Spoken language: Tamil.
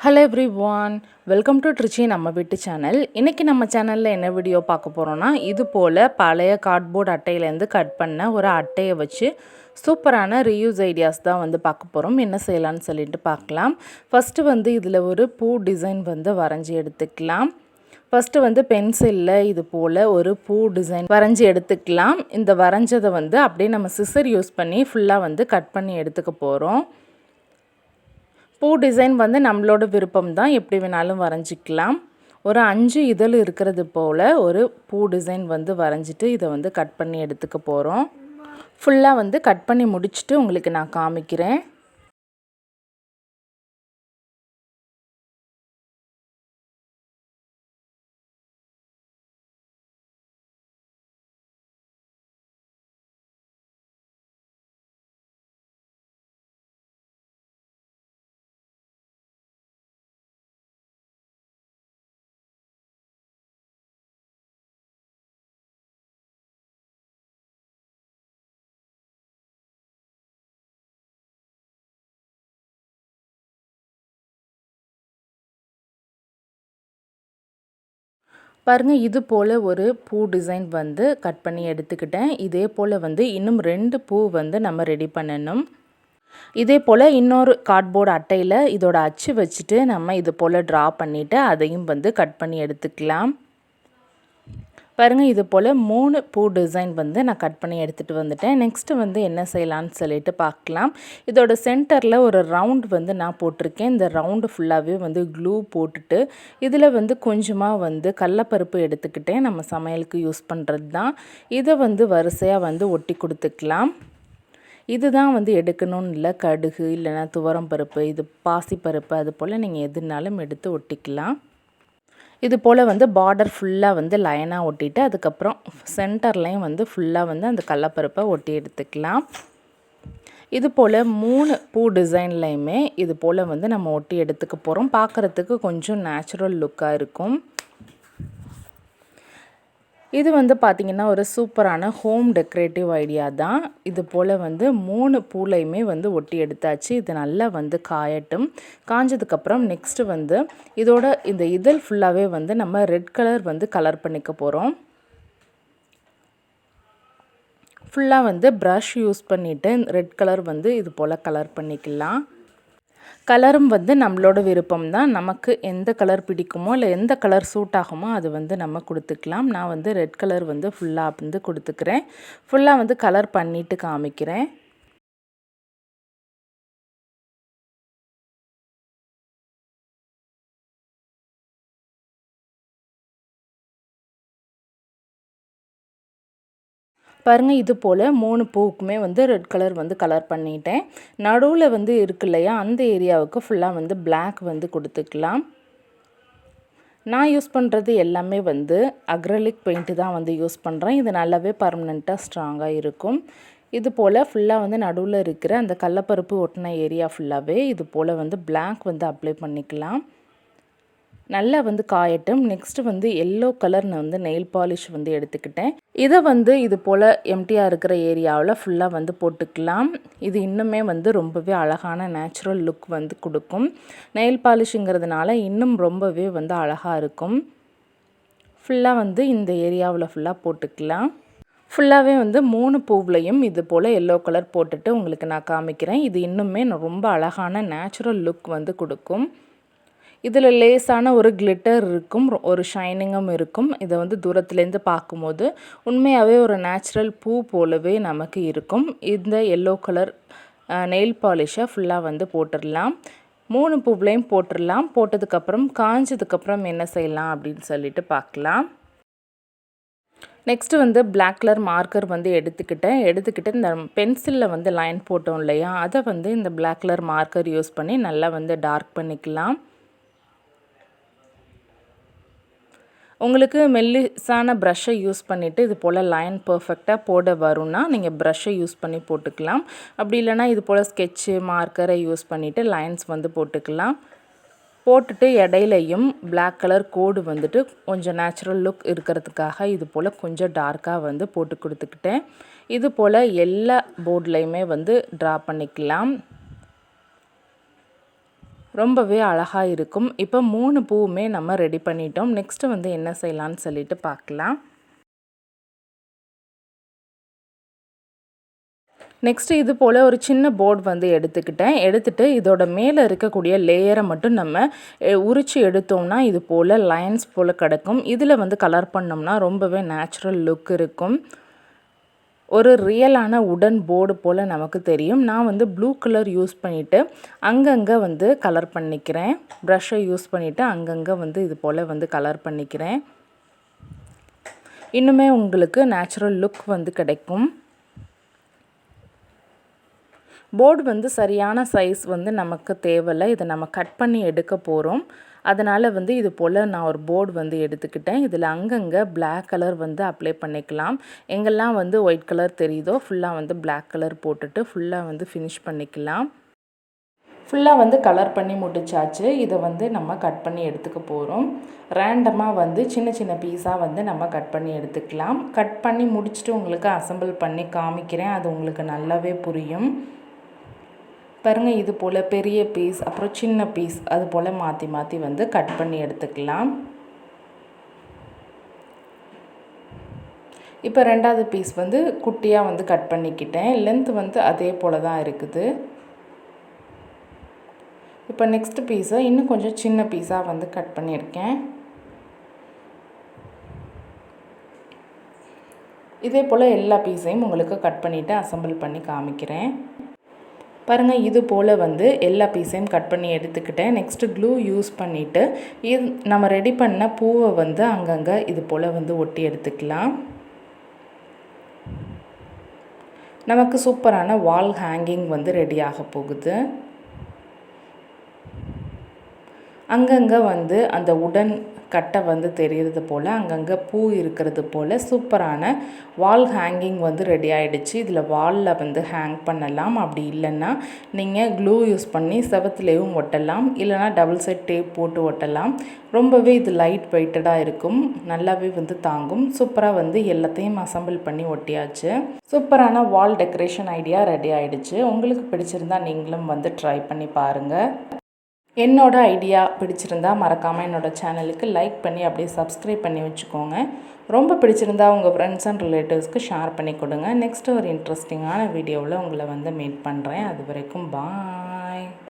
Hello everyone welcome to Trichy நம்ம வீட்டு சேனல் இன்றைக்கி நம்ம சேனலில் என்ன வீடியோ பார்க்க போகிறோன்னா இது போல் பழைய கார்ட்போர்ட் அட்டையிலேருந்து கட் பண்ண ஒரு அட்டையை வச்சு சூப்பரான ரீயூஸ் ஐடியாஸ் தான் வந்து பார்க்க போகிறோம் என்ன செய்யலாம்னு சொல்லிட்டு பார்க்கலாம். ஃபஸ்ட்டு வந்து இதில் ஒரு பூ டிசைன் வந்து வரைஞ்சி எடுத்துக்கலாம். ஃபஸ்ட்டு வந்து பென்சிலில் இது போல் ஒரு பூ டிசைன் வரைஞ்சி எடுத்துக்கலாம். இந்த வரைஞ்சதை வந்து அப்படியே நம்ம சிசர் யூஸ் பண்ணி ஃபுல்லாக வந்து கட் பண்ணி எடுத்துக்க போகிறோம் பூ டிசைன் வந்து நம்மளோட விருப்பம் தான். எப்படி வேணாலும் வரைஞ்சிக்கலாம். ஒரு அஞ்சு இதழ் இருக்கிறது போல் ஒரு பூ டிசைன் வந்து வரைஞ்சிட்டு இதை வந்து கட் பண்ணி எடுத்துக்க போகிறோம் ஃபுல்லாக வந்து கட் பண்ணி முடிச்சுட்டு உங்களுக்கு நான் காமிக்கிறேன். பாருங்கள் இது போல் ஒரு பூ டிசைன் வந்து கட் பண்ணி எடுத்துக்கிட்டேன். இதே போல் வந்து இன்னும் ரெண்டு பூ வந்து நம்ம ரெடி பண்ணணும். இதே போல் இன்னொரு கார்ட்போர்டு அட்டையில் இதோட அச்சு வச்சுட்டு நம்ம இது போல் ட்ரா பண்ணிவிட்டு அதையும் வந்து கட் பண்ணி எடுத்துக்கலாம். பாருங்கள் இது போல் மூணு பூ டிசைன் வந்து நான் கட் பண்ணி எடுத்துகிட்டு வந்துட்டேன். நெக்ஸ்ட்டு வந்து என்ன செய்யலான்னு சொல்லிட்டு பார்க்கலாம். இதோட சென்டரில் ஒரு ரவுண்ட் வந்து நான் போட்டிருக்கேன். இந்த ரவுண்டு ஃபுல்லாகவே வந்து க்ளூ போட்டுட்டு இதில் வந்து கொஞ்சமாக வந்து கடலப்பருப்பு எடுத்துக்கிட்டேன். நம்ம சமையலுக்கு யூஸ் பண்ணுறது தான் இதை வந்து வரிசையாக வந்து ஒட்டி கொடுத்துக்கலாம். இதுதான் வந்து எடுக்கணும்னு இல்லை கடுகு இல்லைன்னா துவரம் பருப்பு இது பாசிப்பருப்பு அது போல் நீங்கள் எதுனாலும் எடுத்து ஒட்டிக்கலாம். இது போல் வந்து பார்டர் ஃபுல்லாக வந்து லைனாக ஒட்டிட்டு அதுக்கப்புறம் சென்டர்லேயும் வந்து ஃபுல்லாக வந்து அந்த கடலப்பருப்பை ஒட்டி எடுத்துக்கலாம். இது போல் மூணு பூ டிசைன்லையுமே இது போல் வந்து நம்ம ஒட்டி எடுத்துக்க போகிறோம் பார்க்குறதுக்கு கொஞ்சம் நேச்சுரல் லுக்காக இருக்கும். இது வந்து பார்த்திங்கன்னா ஒரு சூப்பரான ஹோம் டெக்கரேட்டிவ் ஐடியா தான். இது போல் வந்து மூணு பூலையுமே வந்து ஒட்டி எடுத்தாச்சு. இது நல்லா வந்து காயட்டும். காஞ்சதுக்கப்புறம் நெக்ஸ்ட்டு வந்து இதோட இந்த இதழ் ஃபுல்லாகவே வந்து நம்ம ரெட் கலர் வந்து கலர் பண்ணிக்க போகிறோம் ஃபுல்லாக வந்து ப்ரஷ் யூஸ் பண்ணிவிட்டு ரெட் கலர் வந்து இது போல் கலர் பண்ணிக்கலாம். கலரும் வந்து நம்மளோட விருப்பம் தான் நமக்கு எந்த கலர் பிடிக்குமோ இல்லை எந்த கலர் சூட் ஆகுமோ அது வந்து நம்ம கொடுத்துக்கலாம். நான் வந்து ரெட் கலர் வந்து ஃபுல்லாக வந்து கொடுத்துக்கிறேன். ஃபுல்லாக வந்து கலர் பண்ணிவிட்டு காமிக்கிறேன். பாருங்கள் இது போல் மூணு பூவுக்குமே வந்து ரெட் கலர் வந்து கலர் பண்ணிட்டேன். நடுவில் வந்து இருக்கு இல்லையா அந்த ஏரியாவுக்கு ஃபுல்லாக வந்து பிளாக் வந்து கொடுத்துக்கலாம். நான் யூஸ் பண்ணுறது எல்லாமே வந்து அக்ரலிக் பெயிண்ட்டு தான் வந்து யூஸ் பண்ணுறேன் இது நல்லாவே பர்மனெண்ட்டாக ஸ்ட்ராங்காக இருக்கும். இது போல் ஃபுல்லாக வந்து நடுவில் இருக்கிற அந்த கடலப்பருப்பு ஒட்டின ஏரியா ஃபுல்லாகவே இது போல் வந்து பிளாக் வந்து அப்ளை பண்ணிக்கலாம். நல்லா வந்து காயட்டும். நெக்ஸ்ட்டு வந்து எல்லோ கலர் நான் வந்து நெயில் பாலிஷ் வந்து எடுத்துக்கிட்டேன். இதை வந்து இது போல் எம்டியாக இருக்கிற ஏரியாவில் ஃபுல்லாக வந்து போட்டுக்கலாம். இது இன்னுமே வந்து ரொம்பவே அழகான நேச்சுரல் லுக் வந்து கொடுக்கும். நெயில் பாலிஷுங்கிறதுனால இன்னும் ரொம்பவே வந்து அழகாக இருக்கும். ஃபுல்லாக வந்து இந்த ஏரியாவில் ஃபுல்லாக போட்டுக்கலாம். ஃபுல்லாகவே வந்து மூணு பூவுலையும் இது போல் எல்லோ கலர் போட்டுட்டு உங்களுக்கு நான் காமிக்கிறேன். இது இன்னுமே ரொம்ப அழகான நேச்சுரல் லுக் வந்து கொடுக்கும். இதில் லேசான ஒரு கிளிட்டர் இருக்கும் ஒரு ஷைனிங்கும் இருக்கும். இதை வந்து தூரத்துலேருந்து பார்க்கும்போது உண்மையாகவே ஒரு நேச்சுரல் பூ போலவே நமக்கு இருக்கும். இந்த எல்லோ கலர் நெயில் பாலிஷை ஃபுல்லாக வந்து போட்டுடலாம். மூணு பூவிலையும் போட்டுடலாம். போட்டதுக்கப்புறம் காஞ்சதுக்கப்புறம் என்ன செய்யலாம் அப்படின்னு சொல்லிட்டு பார்க்கலாம். நெக்ஸ்ட்டு வந்து பிளாக் கலர் மார்க்கர் வந்து எடுத்துக்கிட்டேன். எடுத்துக்கிட்டு இந்த பென்சிலில் வந்து லைன் போட்டோம் இல்லையா? அதை வந்து இந்த பிளாக் கலர் மார்க்கர் யூஸ் பண்ணி நல்லா வந்து டார்க் பண்ணிக்கலாம். உங்களுக்கு மெல்லிசான ப்ரஷ்ஷை யூஸ் பண்ணிவிட்டு இது போல் லைன் பர்ஃபெக்டாக போட வரும்னா நீங்கள் ப்ரஷ்ஷை யூஸ் பண்ணி போட்டுக்கலாம். அப்படி இல்லைனா இது போல் ஸ்கெட்சு மார்க்கரை யூஸ் பண்ணிவிட்டு லைன்ஸ் வந்து போட்டுக்கலாம். போட்டுட்டு இடையிலையும் பிளாக் கலர் கோடு வந்துட்டு கொஞ்சம் நேச்சுரல் லுக் இருக்கிறதுக்காக இது போல் கொஞ்சம் டார்க்காக வந்து போட்டு கொடுத்துக்கிட்டேன். இது போல் எல்லா போர்ட்லேயுமே வந்து ட்ரா பண்ணிக்கலாம். ரொம்பவே அழகாக இருக்கும். இப்போ மூணு பூவுமே நம்ம ரெடி பண்ணிட்டோம். நெக்ஸ்ட்டு வந்து என்ன செய்யலான்னு சொல்லிட்டு பார்க்கலாம். நெக்ஸ்ட்டு இது போல் ஒரு சின்ன போர்டு வந்து எடுத்துக்கிட்டேன். எடுத்துகிட்டு இதோட மேலே இருக்கக்கூடிய லேயரை மட்டும் நம்ம உரித்து எடுத்தோம்னா இது போல் லைன்ஸ் போல் கிடக்கும். இதில் வந்து கலர் பண்ணோம்னா ரொம்பவே நேச்சுரல் லுக் இருக்கும். ஒரு ரியலான உடன் போர்டு போல் நமக்கு தெரியும். நான் வந்து ப்ளூ கலர் யூஸ் பண்ணிவிட்டு அங்கங்கே வந்து கலர் பண்ணிக்கிறேன். ப்ரஷ்ஷை யூஸ் பண்ணிவிட்டு அங்கங்கே வந்து இது போல் வந்து கலர் பண்ணிக்கிறேன். இன்னுமே உங்களுக்கு நேச்சுரல் லுக் வந்து கிடைக்கும். போர்டு வந்து சரியான சைஸ் வந்து நமக்கு தேவையில்லை. இதை நம்ம கட் பண்ணி எடுக்க போகிறோம் அதனால் வந்து இது போல் நான் ஒரு போர்டு வந்து எடுத்துக்கிட்டேன். இதில் அங்கங்கே பிளாக் கலர் வந்து அப்ளை பண்ணிக்கலாம். எங்கெல்லாம் வந்து ஒயிட் கலர் தெரியுதோ ஃபுல்லாக வந்து பிளாக் கலர் போட்டுட்டு ஃபுல்லாக வந்து ஃபினிஷ் பண்ணிக்கலாம். ஃபுல்லாக வந்து கலர் பண்ணி முடிச்சாச்சு. இதை வந்து நம்ம கட் பண்ணி எடுத்துக்க போகிறோம் ரேண்டமாக வந்து சின்ன சின்ன பீஸாக வந்து நம்ம கட் பண்ணி எடுத்துக்கலாம். கட் பண்ணி முடிச்சுட்டு உங்களுக்கு அசம்பிள் பண்ணி காமிக்கிறேன். அது உங்களுக்கு நல்லாவே புரியும். பாருங்கள் இது போல் பெரிய பீஸ் அப்புறம் சின்ன பீஸ் அது போல் மாற்றி மாற்றி வந்து கட் பண்ணி எடுத்துக்கலாம். இப்போ ரெண்டாவது பீஸ் வந்து குட்டியாக வந்து கட் பண்ணிக்கிட்டேன். லென்த் வந்து அதே போல் தான் இருக்குது. இப்போ நெக்ஸ்ட் பீஸை இன்னும் கொஞ்சம் சின்ன பீஸாக வந்து கட் பண்ணியிருக்கேன். இதே போல் எல்லா பீஸையும் உங்களுக்கு கட் பண்ணிவிட்டு அசம்பிள் பண்ணி காமிக்கிறேன். பாருங்கள் இது போல் வந்து எல்லா பீஸையும் கட் பண்ணி எடுத்துக்கிட்டேன். நெக்ஸ்ட்டு க்ளூ யூஸ் பண்ணிவிட்டு இது நம்ம ரெடி பண்ண பூவை வந்து அங்கங்கே இது போல் வந்து ஒட்டி எடுத்துக்கலாம். நமக்கு சூப்பரான வால் ஹேங்கிங் வந்து ரெடி ஆக போகுது. அங்கங்கே வந்து அந்த உடன் கட்டை வந்து தெரிகிறது போல் அங்கங்கே பூ இருக்கிறது போல் சூப்பரான வால் ஹேங்கிங் வந்து ரெடி ஆகிடுச்சு இதில் வாலில் வந்து ஹேங் பண்ணலாம். அப்படி இல்லைன்னா நீங்கள் க்ளூ யூஸ் பண்ணி செவத்துலேயும் ஒட்டலாம். இல்லைனா டபுள் செட் டேப் போட்டு ஒட்டலாம். ரொம்பவே இது லைட் வெயிட்டடாக இருக்கும். நல்லாவே வந்து தாங்கும். சூப்பராக வந்து எல்லாத்தையும் அசம்பிள் பண்ணி ஒட்டியாச்சு. சூப்பரான வால் டெக்கரேஷன் ஐடியா ரெடி ஆகிடுச்சு உங்களுக்கு பிடிச்சிருந்தா நீங்களும் வந்து ட்ரை பண்ணி பாருங்கள் என்னோடய ஐடியா பிடிச்சிருந்தா மறக்காமல் என்னோடய சேனலுக்கு லைக் பண்ணி அப்படியே சப்ஸ்கிரைப் பண்ணி வச்சுக்கோங்க. ரொம்ப பிடிச்சிருந்தா உங்கள் ஃப்ரெண்ட்ஸ் அண்ட் ரிலேட்டிவ்ஸ்க்கு ஷேர் பண்ணி கொடுங்க. நெக்ஸ்ட்டு ஒரு இன்ட்ரெஸ்டிங்கான வீடியோவில் உங்களை வந்து மீட் பண்ணுறேன் அது வரைக்கும் பாய்